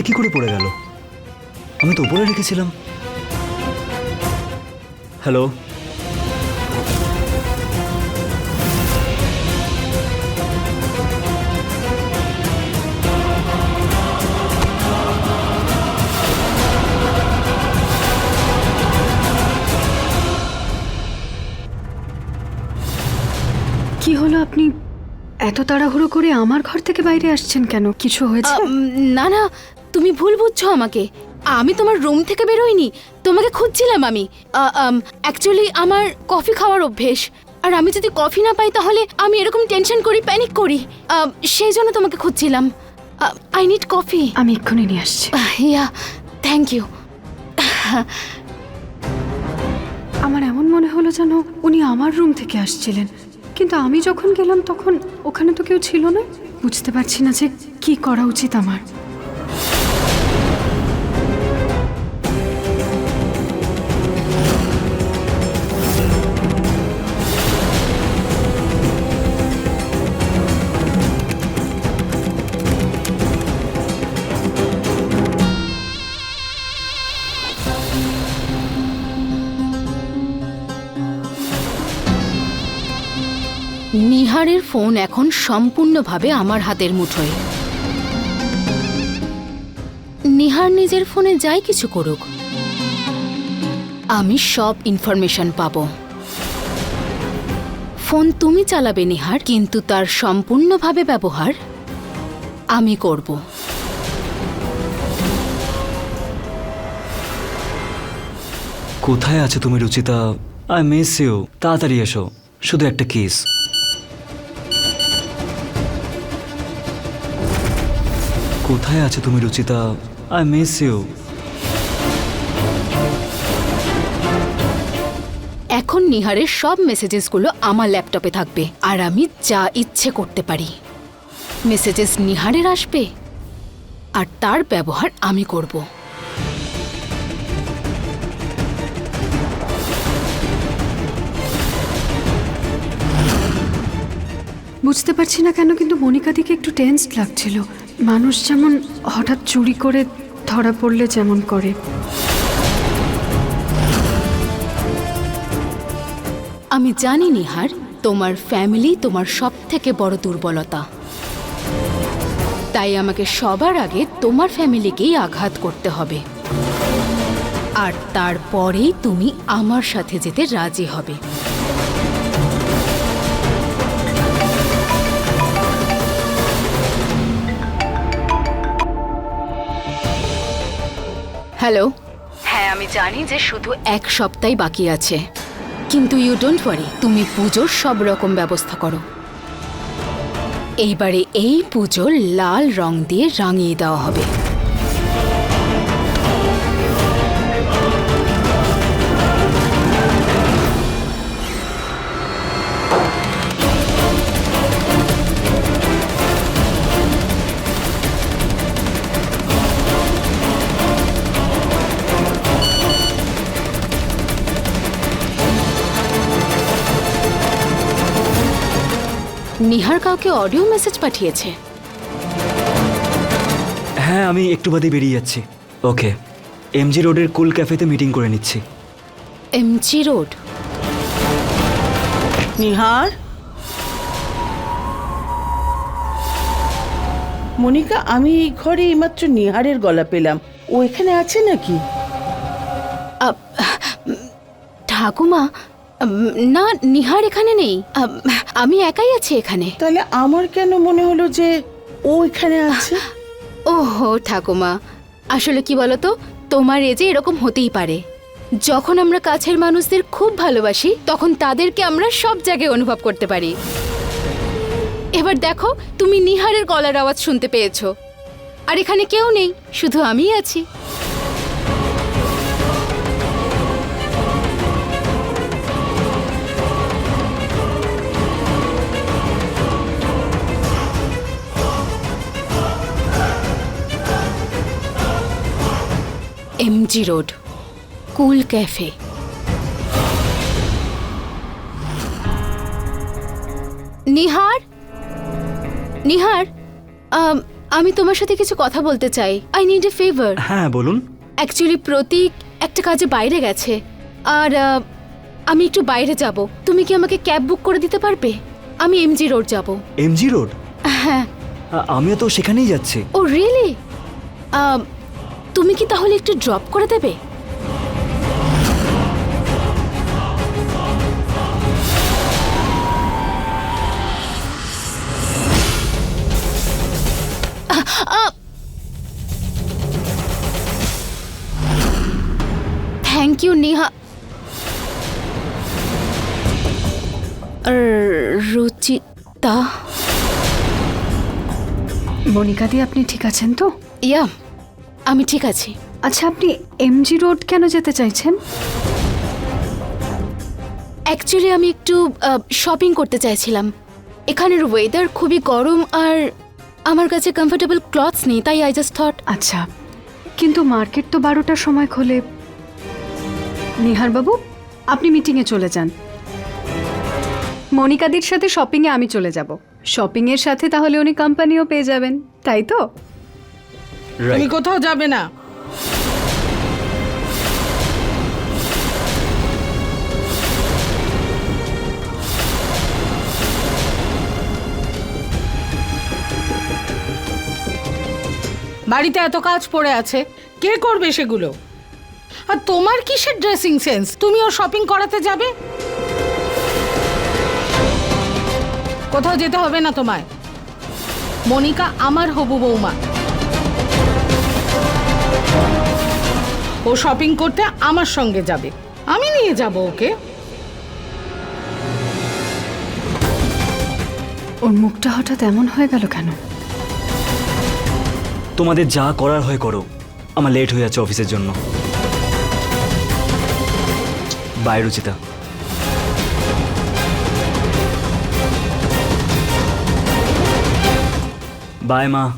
নিচে কি করে পড়ে গেল? আমি তো উপরে রেখেছিলাম। হ্যালো? কি হলো আপনি? এত তাড়াহুড়ো করে আমার ঘর থেকে বাইরে আসছেন কেন? কিছু হয়েছে? না না তুমি ভুল বুঝছ আমাকে। আমি তোমার রুম থেকে বেরোইনি তোমাকে খুঁজছিলাম আমি। অ্যাকচুয়ালি আমার কফি খাওয়ার অভ্যেস। আর আমি যদি কফি না পাই তাহলে আমি এরকম টেনশন করি প্যানিক করি। সেই জন্য তোমাকে খুঁজছিলাম। আই নিড কফি আমি এক্ষুনি নিয়ে আসছি। ইয়া থ্যাংক ইউ আমার এমন মনে হলো যেন উনি আমার রুম থেকে আসছিলেন। কিন্তু আমি যখন গেলাম তখন ওখানে তো কেউ ছিল না। বুঝতে পারছি না যে কি করা উচিত আমার। নিহারের ফোন এখন সম্পূর্ণভাবে আমার হাতের মুঠোয়। নিহার নিজের ফোনে যাই কিছু করুক। আমি সব ইনফরমেশন পাবো। ফোন তুমি চালাবে নিহার, কিন্তু তার সম্পূর্ণভাবে ব্যবহার আমি করব। কোথায় আছো তুমি, রুচিতা? আই মিস ইউ তাড়াতাড়ি এসো। শুধু একটা কিস কোথায় আছো তুমি রুচিতা? আই মিস ইউ এখন নিহারের সব মেসেজেসগুলো আমার ল্যাপটপে থাকবে আর আমি যা ইচ্ছে করতে পারি। মেসেজেস নিহারের আসবে আর তার ব্যবহার আমি করব। বুঝতে পারছি না কেন কিন্তু মনিকা দিকে একটু টেন্সড লাগছিল। মানুষ যেমন হঠাৎ চুরি করে ধরা পড়লে যেমন করে। আমি জানি, নিহার, তোমার ফ্যামিলি তোমার সব থেকে বড় দুর্বলতা। তাই আমাকে সবার আগে তোমার ফ্যামিলিকেই আঘাত করতে হবে। আর তারপরেই তুমি আমার সাথে যেতে রাজি হবে। হ্যালো হ্যাঁ আমি জানি যে শুধু এক সপ্তাহ বাকি আছে। কিন্তু ইউ ডোন্ট ওয়ারি তুমি পুজোর সব রকম ব্যবস্থা করো। এইবারে এই পুজো লাল রং দিয়ে রাঙিয়ে দেওয়া হবে। নিহার কাউকে অডিও মেসেজ পাঠিয়েছে। হ্যাঁ আমি একটু বাদে বেরিয়ে যাচ্ছি। ওকে এমজি রোডের কুল ক্যাফেতে মিটিং করে নিচ্ছি। MG road? নিহার? মনিকা আমি এই ঘরে এইমাত্র নিহারের গলা পেলাম। ও এখানে আছে নাকি? ঠাকুমা না নিহার এখানে নেই। আমি একাই আছি এখানে। তাহলে আমার কেন মনে হলো যে ও এখানে আছে? ওহো ঠাকুমা। আসলে কি বলতো তোমার এজে এরকম হতেই পারে। যখন আমরা কাছের মানুষদের খুব ভালোবাসি তখন তাদেরকে আমরা সব জায়গায় অনুভব করতে পারি। এবার দেখো তুমি নিহারের গলার আওয়াজ শুনতে পেয়েছ। আর এখানে কেউ নেই শুধু আমিই আছি। MG road cool cafe. Nihar? Nihar আমি তোমার সাথে কিছু কথা বলতে চাই। আই নিড এ ফেভার হ্যাঁ বলুন। অ্যাকচুয়ালি প্রতীক একটা কাজে বাইরে গেছে। আর আমি একটু বাইরে যাব। তুমি কি আমাকে ক্যাব বুক করে দিতে পারবে? আমি এমজি রোড যাব। MG road? হ্যাঁ। আমিও তো সেখানেই যাচ্ছি। ও রিয়েলি? তুমি কি তাহলে একটু ড্রপ করে দেবে? Thank you Neha Ruchita? মনিকাদি আপনি ঠিক আছেন তো? ইয়া আমি ঠিক আছি। আচ্ছা আপনি এমজি রোড কেন যেতে চাইছেন? অ্যাকচুয়ালি আমি একটু শপিং করতে চাইছিলাম। এখানের ওয়েদার খুবই গরম আর আমার কাছে কমফোর্টেবল ক্লথস নেই তাই আই জাস্ট থট আচ্ছা কিন্তু মার্কেট তো বারোটার সময় খোলে। নিহার বাবু আপনি মিটিংয়ে চলে যান। মনিকাদির সাথে শপিংয়ে আমি চলে যাব। শপিংয়ের সাথে তাহলে উনি কোম্পানিও পেয়ে যাবেন তাই তো? তুমি কোথাও যাবে না। বাড়িতে এত কাজ পড়ে আছে, কে করবে সেগুলো? আর তোমার কিসের ড্রেসিং সেন্স তুমি ও শপিং করাতে যাবে? কোথাও যেতে হবে না তোমায়। মনিকা আমার হবু বৌমা। ও শপিং করতে আমার সঙ্গে যাবে। আমি নিয়ে যাব ওকে। ওর মুখটা হঠাৎ এমন হয়ে গেল কেন? তোমাদের যা করার হয় করো। আমার লেট হয়ে যাচ্ছে অফিসের জন্য। বাই রুচিতা। বাই মা।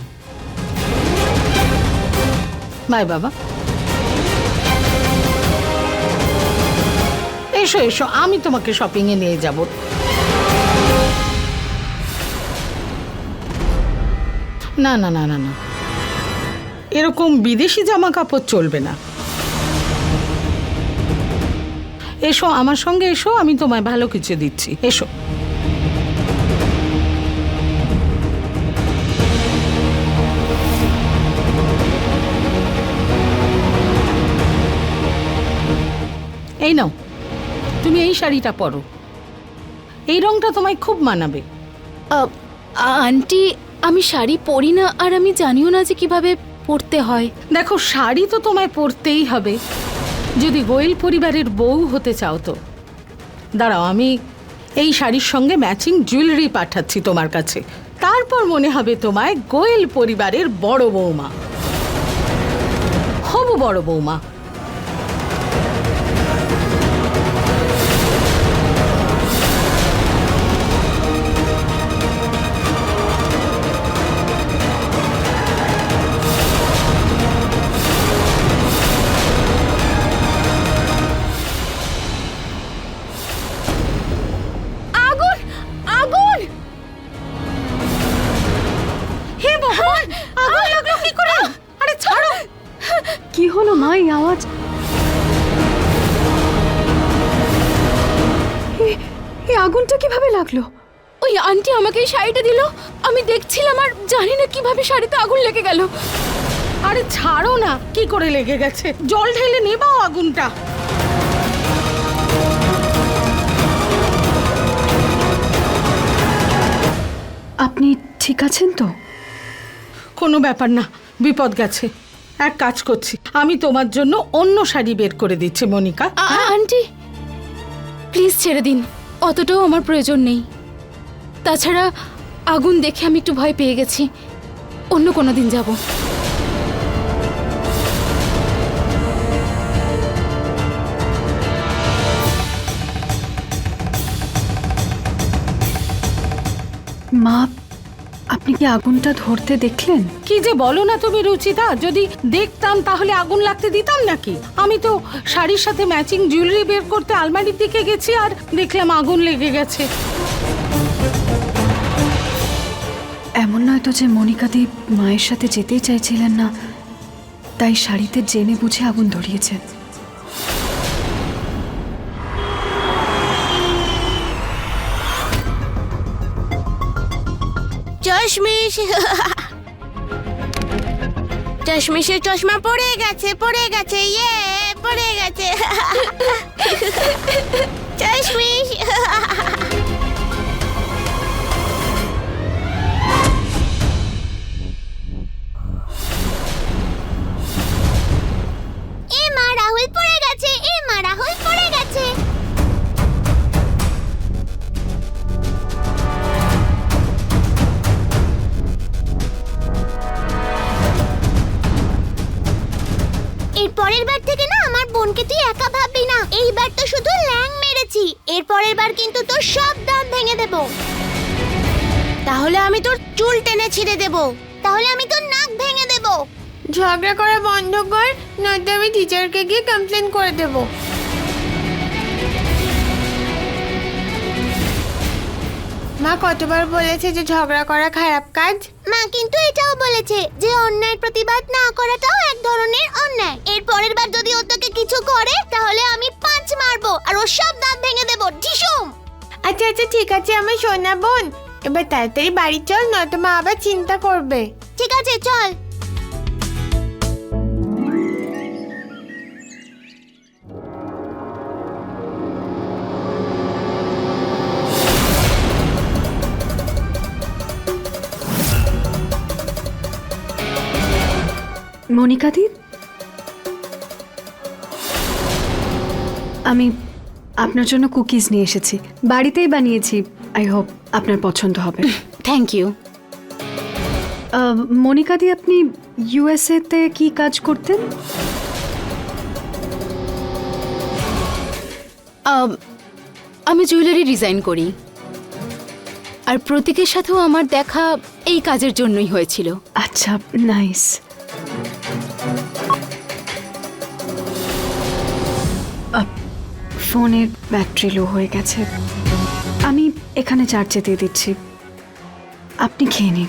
বাই বাবা। এসো এসো, আমি তোমাকে শপিং এ নিয়ে যাব। না না না না না। এরকম বিদেশি জামা কাপড় চলবে না। এসো, আমার সঙ্গে এসো, আমি তোমায় ভালো কিছু দিচ্ছি। এসো। এই নাও। তুমি এই শাড়িটা পরো। এই রংটা তোমায় খুব মানাবে। আন্টি আমি শাড়ি পরি না আর আমি জানিও না যে কীভাবে পরতে হয়। দেখো শাড়ি তো তোমায় পরতেই হবে। যদি গোয়েল পরিবারের বউ হতে চাও তো। দাঁড়াও আমি এই শাড়ির সঙ্গে ম্যাচিং জুয়েলারি পাঠাচ্ছি তোমার কাছে। তারপর মনে হবে তোমায় গোয়েল পরিবারের বড় বৌমা হবু বড় বৌমা লাগল ওই আন্টি আমাকে এই শাড়িটা দিল। আমি দেখছিলাম আর জানি না কীভাবে শাড়িতে আগুন লেগে গেল। আরে ছাড়ো না কি করে লেগে গেছে? জল ঢেলে নেবাও আগুনটা। আপনি ঠিক আছেন তো? কোনো ব্যাপার না বিপদ গেছে। এক কাজ করছি আমি তোমার জন্য অন্য শাড়ি বের করে দিচ্ছি মনিকা। আন্টি প্লিজ ছেড়ে দিন। অতটাও আমার প্রয়োজন নেই। তাছাড়া আগুন দেখে আমি একটু ভয় পেয়ে গেছি। অন্য কোনো দিন যাব। মা আপনি কি আগুনটা ধরতে দেখলেন? কি যে বলো না তুমি রুচিতা যদি দেখতাম তাহলে আগুন লাগতে দিতাম নাকি? আমি তো শাড়ির সাথে ম্যাচিং জুয়েলারি বের করতে আলমারির দিকে গেছি আর দেখলাম আগুন লেগে গেছে। এমন নয় তো যে মনিকাদি মায়ের সাথে যেতেই চাইছিলেন না তাই শাড়িতে জেনে বুঝে আগুন ধরিয়েছেন। চশমিশ। চশমিশের চশমা পড়ে গেছে পড়ে গেছে ইয়ে পড়ে গেছে। চশমিশ। পরের বার থেকে না আমার বোনকে তুই একা ভাববি না। এইবার তো শুধু ল্যাং মেরেছি। এর পরের বার কিন্তু তোর সব দাঁত ভেঙে দেব। তাহলে আমি তোর চুল টেনে ছিঁড়ে দেব। তাহলে আমি তোর নাক ভেঙে দেব। ঝগড়া করা বন্ধ কর নয়তো আমি টিচারকে গিয়ে কমপ্লেন করে দেব। মা কতবার বলেছে যে ঝগড়া করা খারাপ কাজ? মা কিন্তু এটাও বলেছে যে অন্যায়ের প্রতিবাদ না করাটাও এক ধরনের অন্যায়। এর পরের বার যদি ও তোকে কিছু করে তাহলে আমি পাঁচ মারবো আর ওর সব দাঁত ভেঙে দেবো। ঢিসুম আচ্ছা আচ্ছা ঠিক আছে আমি সোনা বোন। এবার তাড়াতাড়ি বাড়ি চল নয়তো মা আবার চিন্তা করবে। ঠিক আছে চল। মনিকাদি আমি আপনার জন্য কুকিজ নিয়ে এসেছি। বাড়িতেই বানিয়েছি। আই হোপ আপনার পছন্দ হবে। থ্যাংক ইউ মনিকাদি আপনি ইউএসএতে কি কাজ করতেন? আমি জুয়েলারি ডিজাইন করি। আর প্রতীকের সাথেও আমার দেখা এই কাজের জন্যই হয়েছিল। আচ্ছা নাইস। ফোনের ব্যাটারি লো হয়ে গেছে। আমি এখানে চার্জে দিয়ে দিচ্ছি। আপনি খেয়ে নিন।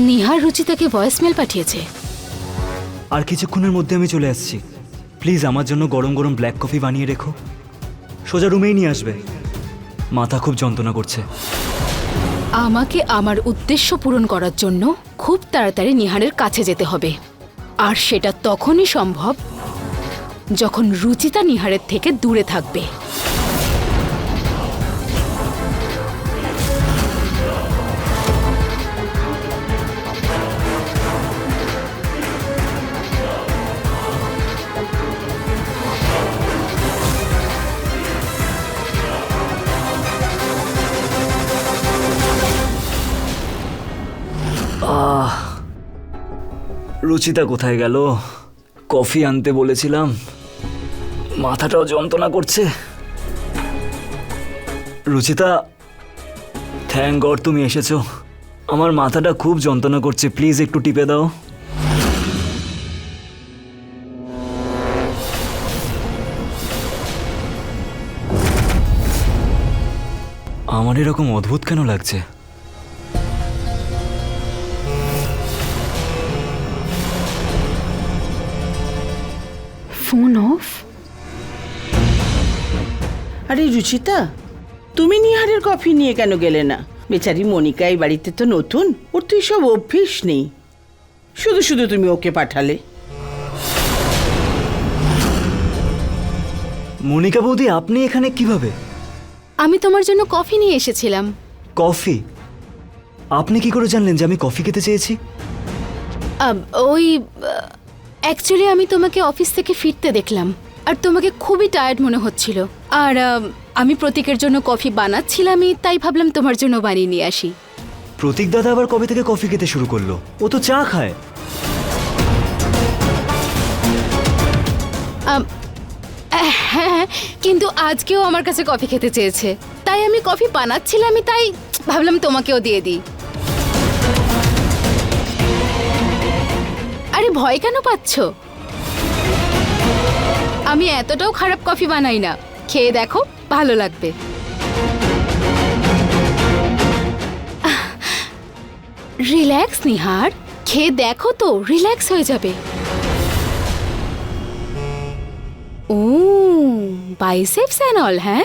নিহার রুচিতাকে ভয়েসমেল পাঠিয়েছে। আর কিছুক্ষণের মধ্যে আমি চলে আসছি। প্লিজ আমার জন্য গরম গরম ব্ল্যাক কফি বানিয়ে রেখো। সোজা রুমেই নিয়ে আসবে। মাথা খুব যন্ত্রণা করছে। আমাকে আমার উদ্দেশ্য পূরণ করার জন্য খুব তাড়াতাড়ি নিহারের কাছে যেতে হবে। আর সেটা তখনই সম্ভব যখন রুচিতা নিহারের থেকে দূরে থাকবে। রুচিতা কোথায় গেল? কফি আনতে বলেছিলাম। মাথাটাও যন্ত্রণা করছে। রুচিতা থ্যাংক গড তুমি এসেছ। আমার মাথাটা খুব যন্ত্রণা করছে, প্লিজ একটু টিপে দাও। আমার এরকম অদ্ভুত কেন লাগছে? Phone off? আরে রুচিতা তুমি নিহারের কফি নিয়ে কেন গেলে না? বেচারি মনিকা এই বাড়িতে তো নতুন ওর তো সব অভ্যেস নেই। শুধু শুধু তুমি ওকে পাঠালে। মনিকা বৌদি আপনি এখানে কীভাবে? আমি তোমার জন্য কফি নিয়ে এসেছিলাম। কফি? আপনি কি করে জানলেন যে আমি কফি খেতে চেয়েছি? ওই অ্যাকচুয়ালি আমি তোমাকে অফিস থেকে ফিরতে দেখলাম আর তোমাকে খুবই টায়ার্ড মনে হচ্ছিল। আর আমি প্রতীকের জন্য কফি বানাচ্ছিলামই তাই ভাবলাম তোমার জন্য বানিয়ে নিয়ে আসি। প্রতীক দাদা আবার কবে থেকে কফি খেতে শুরু করল? ও তো চা খায়। আম, হ্যাঁ কিন্তু আজকেও আমার কাছে কফি খেতে চেয়েছে। তাই আমি কফি বানাচ্ছিলামই তাই ভাবলাম তোমাকেও দিয়ে দিই। ভয় কেন পাচ্ছ? আমি এতটাও খারাপ কফি বানাই না। খেয়ে দেখো ভালো লাগবে। রিল্যাক্স নিহার। খেয়ে দেখো তো রিল্যাক্স হয়ে যাবে। ও বাইসেপস অ্যান্ড অল হ্যাঁ?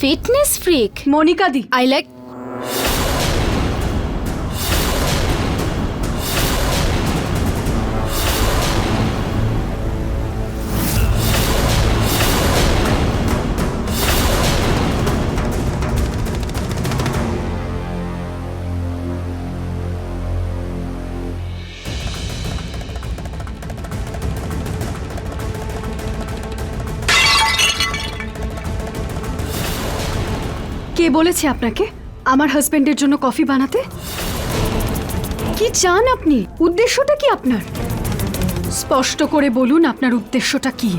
Fitness freak Monika di. I like কে বলেছে আপনাকে আমার হাজবেন্ডের জন্য কফি বানাতে? কি চান আপনি? উদ্দেশ্যটা কি আপনার? স্পষ্ট করে বলুন আপনার উদ্দেশ্যটা কি?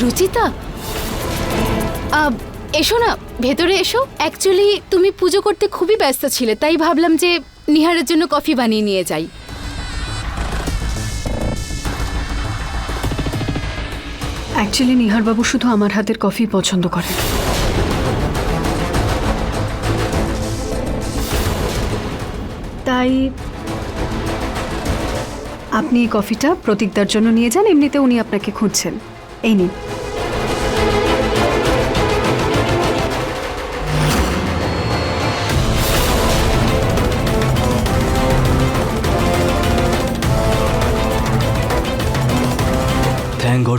রুচিতা? এসো না ভেতরে এসো। অ্যাকচুয়ালি তুমি পুজো করতে খুবই ব্যস্ত ছিলে তাই ভাবলাম যে নিহারের জন্য কফি বানিয়ে নিয়ে যাই। অ্যাকচুয়ালি নিহারবাবু শুধু আমার হাতের কফি পছন্দ করেন। তাই আপনি এই কফিটা প্রতীকদার জন্য নিয়ে যান, এমনিতে উনি আপনাকে খুঁজছেন। এই নিন।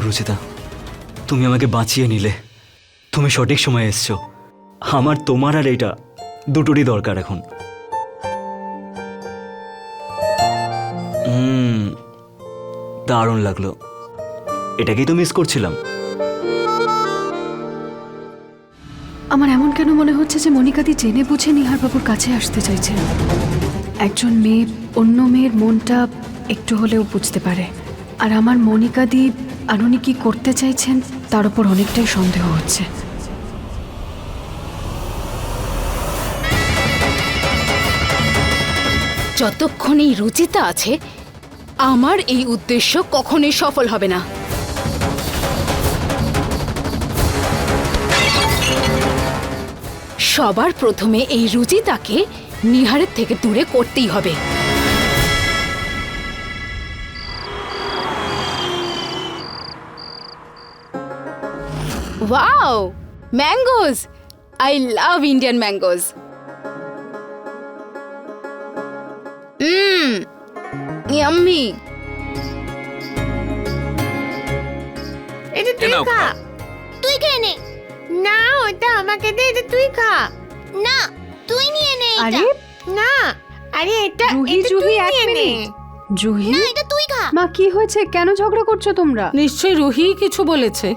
রুচিতা। তুমি আমাকে বাঁচিয়ে নিলে। তুমি সঠিক সময়ে এসছো। আমার, তোমার আর এটা দুটোরই দরকার এখন। হুম দারুণ লাগল। এটাকেই তো মিস করছিলাম। আমার এমন কেন মনে হচ্ছে যে মনিকাদি জেনে বুঝে নিহারবাবুর কাছে আসতে চাইছেন একজন মেয়ে অন্য মেয়ের মনটা একটু হলেও বুঝতে পারে। আর আমার মনিকাদি আর উনি কি করতে চাইছেন তার উপর অনেকটাই সন্দেহ হচ্ছে। যতক্ষণ এই রুচিতা আছে আমার এই উদ্দেশ্য কখনোই সফল হবে না। সবার প্রথমে এই রুচিতাকে নিহারের থেকে দূরে করতেই হবে। Wow mangoes! I love Indian mangoes. Mmm, yummy. এটা তুই খা। তুই খেয়ে নে। না ওটা আমাকে দে এটা তুই খা। না তুই নিয়ে নে এটা আরে না আরে এটা জুহি এটা জুহি তুই এক নিয়ে নে। মিনিট। জুহি? না এটা তুই খা। মা কি হয়েছে? কেন ঝগড়া করছ তোমরা? নিশ্চয়ই রুহি কিছু বলেছে।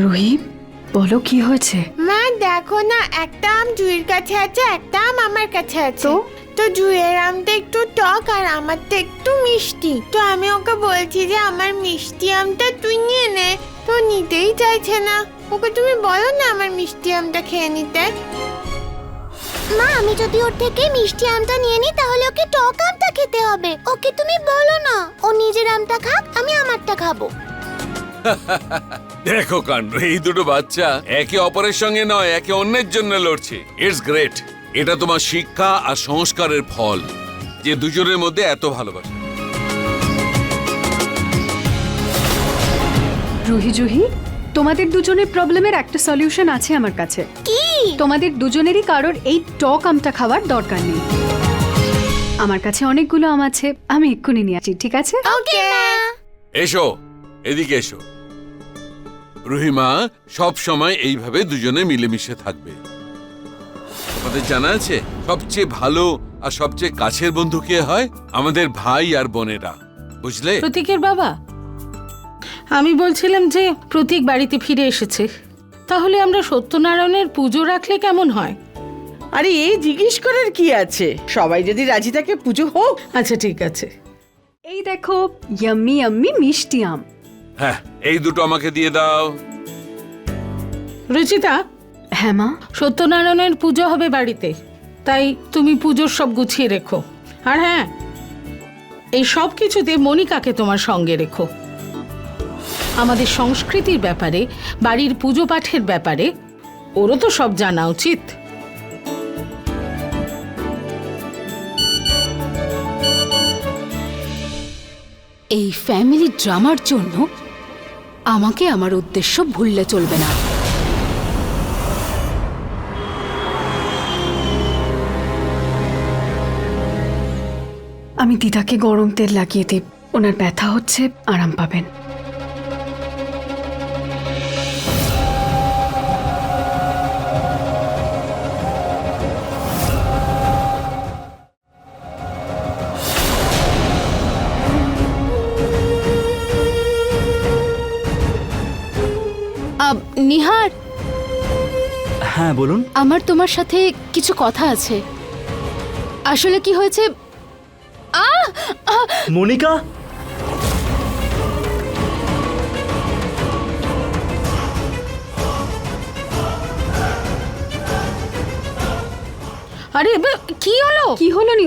রুহি বলো কি হয়েছে? মা দেখো না একটা আম জুইয়ের কাছে আছে একটা আম আমার কাছে আছে। তো? তো জুইয়ের আমটা একটু টক আর আমারটা একটু মিষ্টি। তো আমি ওকে বলছি যে আমার মিষ্টি আমটা তুই নিয়ে নে। তো নিতেই চাইছে না। ওকে তুমি বলো না আমার মিষ্টি আমটা খেয়ে নিতে? মা আমি যদি ওর থেকে মিষ্টি আমটা নিয়ে নিই তাহলে ওকে টক আমটা খেতে হবে। ওকে তুমি বলো না। ও নিজের আমটা খাক আমি আমারটা খাব। দেখো কাণ্ড এই দুটো বাচ্চা একে অপরের সঙ্গে নয় একে অন্যের জন্য লড়ছে। ইটস গ্রেট এটা তোমার শিক্ষা আর সংস্কারের ফল যে দুজনের মধ্যে এত ভালোবাসা। রুহি জুহি তোমাদের দুজনের প্রবলেমের একটা সলিউশন আছে আমার কাছে। কি? তোমাদের দুজনেরই কারোর এই টক আমটা খাওয়ার দরকার নেই। আমার কাছে অনেকগুলো আম আছে আমি এক্ষুনি নিয়ে আসি ঠিক আছে? ওকে এসো এদিকে এসো। রুহিমা সব সময় এইভাবে দুজনে মিলেমিশে থাকবে। তোমাদের জানা আছে? সবচেয়ে ভালো আর সবচেয়ে কাছের বন্ধু কে হয়? আমাদের ভাই আর বোনেরা। বুঝলে? প্রতীকের বাবা? আমি বলছিলাম যে প্রতীক বাড়িতে ফিরে এসেছে। তাহলে আমরা সত্যনারায়ণের পুজো রাখলে কেমন হয়? আরে এই জিজ্ঞেস করার কি আছে? সবাই যদি রাজি থাকে পুজো হোক। আচ্ছা ঠিক আছে। এই দেখো ইয়াম্মি ইয়াম্মি মিষ্টি আম। হ্যাঁ এই দুটো আমাকে দিয়ে দাও। রুচিতা হ্যাঁ মা? সত্যনারায়ণের পুজো হবে বাড়িতে। তাই তুমি পুজোর সব গুছিয়ে রেখো। আর হ্যাঁ এই সব কিছুতে মনিকাকে তোমার সঙ্গে রেখো। আমাদের সংস্কৃতির ব্যাপারে, বাড়ির পুজো পাঠের ব্যাপারে, ওরও তো সব জানা উচিত। এই ফ্যামিলি ড্রামার জন্য আমাকে আমার উদ্দেশ্য ভুললে চলবে না। আমি দিদাকে গরম তেল লাগিয়ে দিই। ওনার ব্যথা হচ্ছে আরাম পাবেন। নিহার? হ্যাঁ বলুন। আমার তোমার সাথে কিছু কথা আছে। আসলে কি হয়েছে! মনিকা? আরে বে- কি হলো? কি হলো নি?